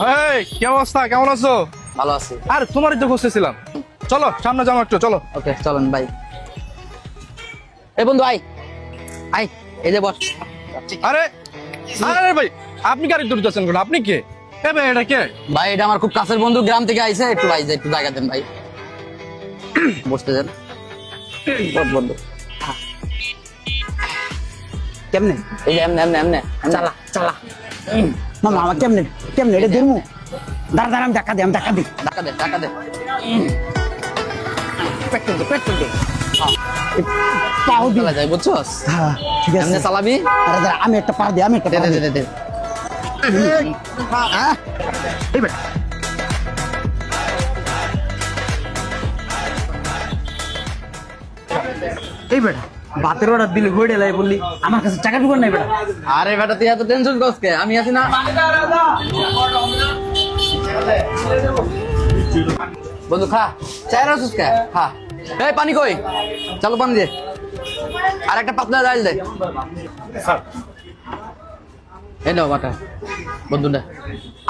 এই কি অবস্থা? কেমন আছো? ভালো আছি। আর তোমারই তো খুঁজতেছিলাম। চলো সামনে যাব একটু চলো। ওকে চলেন ভাই এই বন্ধু আই আই এই যে বস। আরে আরে ভাই আপনি গাড়ি দূর যাচ্ছেন কেন? আপনি কে? এ ভাই এটা কে? ভাই এটা আমার খুব কাছের বন্ধু গ্রাম থেকে আইছে একটু ভাই যে একটু জায়গা দেন ভাই। বসতে দেন। বন্ধু। কেমনে? এই যে এমনে এমনে এমনে চালা চালা। মামা আমার কেমনে? কেমনে? এটা ধরমু? দাঁড়া দাঁড়া আমি টাকা দিই আমি টাকা দিই। টাকা দে টাকা দে। পেট্রোল দে পেট্রোল দে। পাও দি। চালা যায় বুঝছস? হ্যাঁ ঠিক আছে। এমনে চালাবি? আরে দাঁড়া আমি একটা পা দিই আমি একটা দে দে। দে দে। হ্যাঁ? এই বেটা। এই বেটা। বাতের অর্ডার দিলে হয়ে লাই বললি আমার কাছে টাকা ঢুকার নাই বেটা। আরে বেটা তুই এত টেনশন করছ কে? আমি আছি না। বন্ধু খা। চায়ের আসুস কে? খা। এই পানি কই? চালু পানি দে। আর একটা পাতলা ডাল দে। এই নাও বাটা। বন্ধু না।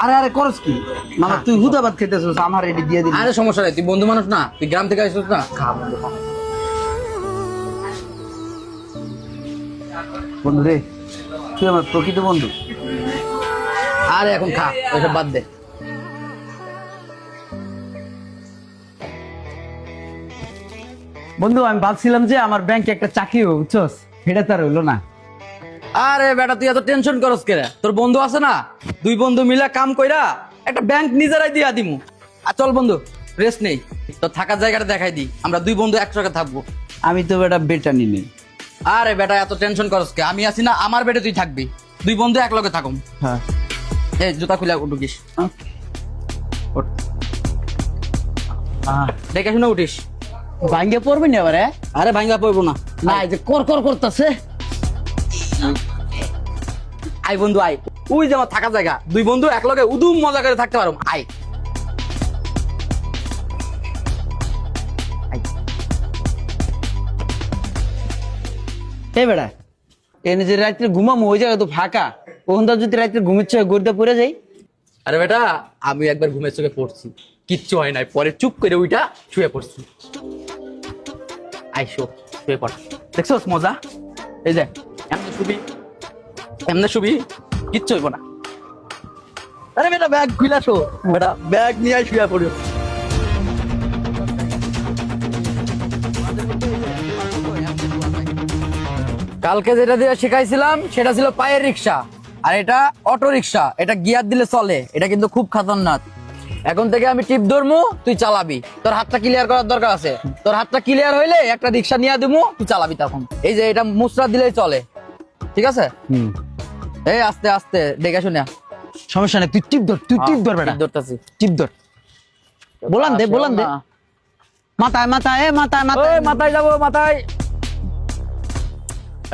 আরে আরে করস কি? মামা তুই হুদাবাদ খেতেছিস আমার এটি দিয়ে দিলি আরে সমস্যা নাই। তুই বন্ধু মানুষ না। তুই গ্রাম থেকে আসছিস না। খা বন্ধু খা। বন্ধু রে তুই আমার প্রকৃত বন্ধু। আরে এখন খা ওইসব বাদ দে। বন্ধু আমি ভাবছিলাম যে আমার ব্যাংকে একটা চাকরি হবে বুঝছস সেটা তার হইল না। আরে বেটা তুই এত টেনশন করস কে তোর বন্ধু আছে না? দুই বন্ধু মিলা কাম কইরা একটা ব্যাংক নিজেরাই দিয়া দিমু। আর চল বন্ধু রেস্ট নেই। তোর থাকার জায়গাটা দেখাই দি। আমরা দুই বন্ধু একসাথে থাকব। আমি তো বেটা বেটা নিনি। আরে বেটা এত টেনশন করস কে? আমি আছি না আমার বেডে তুই থাকবি। দুই বন্ধু এক লগে থাকুম। হ্যাঁ। এই জুতা খুলে উঠ। দেখে শুনে উঠিস। ভাঙ্গে পড়বি না এবারে আরে ভাঙ্গা পড়ব না। না এই যে কর কর করতেছে। আই বন্ধু আই ওই যে আমার থাকার জায়গা। দুই বন্ধু এক লগে উদুম মজা করে থাকতে পারো। আই এই বেটা এনে যে রাত্রে ঘুমামো, ওই জায়গা তো ফাঁকা। ওখানটা যদি রাত্রে ঘুমিচ্ছে গড়িতে পড়ে যাই। আরে বেটা, আমি একবার ঘুমের চোখে পড়ছি। কিচ্ছু হয় নাই, পরে চুপ করে ওইটা শুয়ে পড়ছি। আইসো শুয়ে পড়। দেখছ মজা? এই যে, এমনি শুবি এমনি শুবি, কিচ্ছু হইব না। আরে বেটা, ব্যাগ খুলে আসো বেটা, ব্যাগ নিয়ে শুয়ে পড়ো। কালকে যেটা দিয়ে শিখাইছিলাম সেটা ছিল পায়ের রিক্সা। আর এটা অটো রিক্সা এটা গিয়ার দিলে চলে। এটা কিন্তু খুব খাতারনাক। এখন থেকে আমি টিপ ধরমু তুই চালাবি। তোর হাতটা ক্লিয়ার করার দরকার আছে। তোর হাতটা ক্লিয়ার হইলে একটা রিক্সা নিয়ে দিমু তুই চালাবি তখন। এই যে এটা মুসরা দিলেই চলে। ঠিক আছে? এই আস্তে আস্তে দেখে শুনে সমস্যা নেই তুই টিপ ধর তুই টিপ ধর বেটা। ধরতেছি। টিপ ধর। বলান দে বলান দে। মাথায় মাথায় মাথায় মাথায়। মাথায় যাব মাথায়।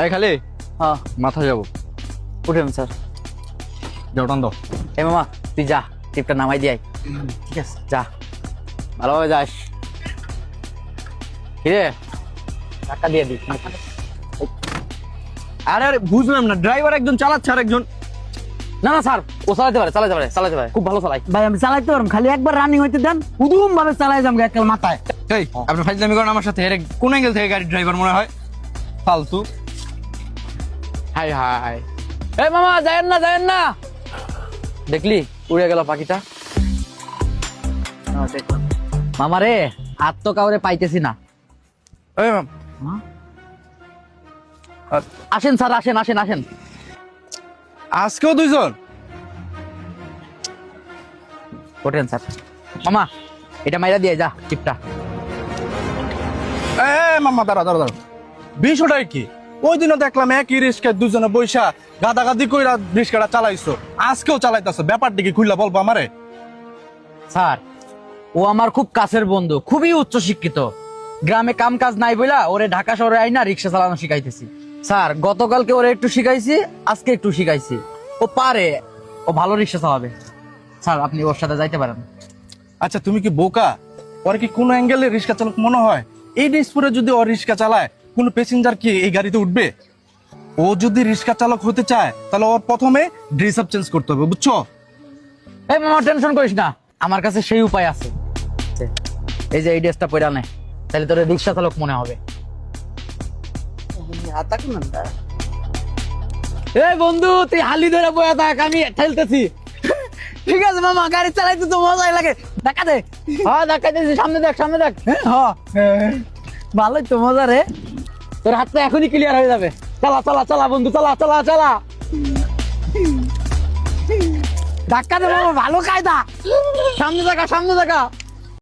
এই খালি? হ্যাঁ। মাথা যাব। উঠেন স্যার। দাও। এ মামা তুই যা টিপটা নামাই দিয়াই ঠিক আছে। যা। ভালোভাবে যাস। কিরে? টাকা দিয়ে দিস। আরে আরে বুঝলাম না ড্রাইভার একজন চালাচ্ছে আর একজন না না স্যার ও চালাতে পারে চালাতে পারে চালাতে পারে। খুব ভালো চালাই ভাই আমি চালাইতে পারব খালি একবার রানিং হইতে দেন। উদুম ভাবে চালাই যাম একাল মাথায়। এই আপনি ফাইজলামি করেন আমার সাথে। এর কোন অ্যাঙ্গেল থেকে গাড়ির ড্রাইভার মনে হয়? ফালতু। হাই হাই এ মামা যায়েন না যায়েন না দেখলি উড়ে গেল পাখিটা? মামা রে আর তো কাউরে পাইতেছি না। আসেন স্যার আসেন আসেন আসেন। আজকেও দুইজন? ওঠেন স্যার। মামা এটা মাইরা দিয়ে যা টিপটা। এ মামা দাঁড়া দাঁড়া দাঁড়া। বিষয়টা কি? ওই দিনও দেখলাম একই রিস্কে দুজনে বৈশা গাদাগাদি কইরা রিস্কাটা চালাইছো। আজকেও চালাইতাছো ব্যাপারটা কি খুললা বলব আমারে। স্যার ও আমার খুব কাছের বন্ধু খুবই উচ্চ শিক্ষিত। গ্রামে কাম কাজ নাই বইলা ওরে ঢাকা শহরে আইনা রিক্সা চালানো শিখাইতেছি। স্যার গতকালকে ওরে একটু শিখাইছি আজকে একটু শিখাইছি। ও পারে ও ভালো রিক্সা চালাবে। স্যার আপনি ওর সাথে যাইতে পারেন। আচ্ছা তুমি কি বোকা? ওর কি কোনো অ্যাঙ্গেলে রিক্সা চালক মনে হয়? এই ডিসপুরে যদি ও রিক্সা চালায় কোনো প্যাসেঞ্জার কি এই গাড়িতে উঠবে? ও যদি রিক্সা চালক হতে চায় তাহলে ওর প্রথমে ড্রেস আপ চেঞ্জ করতে হবে বুঝছ? এই মামা টেনশন করিস না। আমার কাছে সেই উপায় আছে। এই যে এই ড্রেসটা পরে নে তাহলে তোর রিক্সা চালক মনে হবে। এই বন্ধু তুই হালি ধরে বয়ে থাক আমি ঠেলতেছি। ঠিক আছে মামা গাড়ি চালাইতে তো মজাই লাগে। দেখা দে। হ্যাঁ দেখা দিয়েছি সামনে দেখ সামনে দেখ। হ্যাঁ। ভালোই তো মজা রে। তোর হাতটা এখনই ক্লিয়ার হয়ে যাবে। চালা চালা চালা বন্ধু, চালা চালা চালা। ধাক্কা দেবো ভালো কায়দা। সামনে দেখা সামনে দেখা।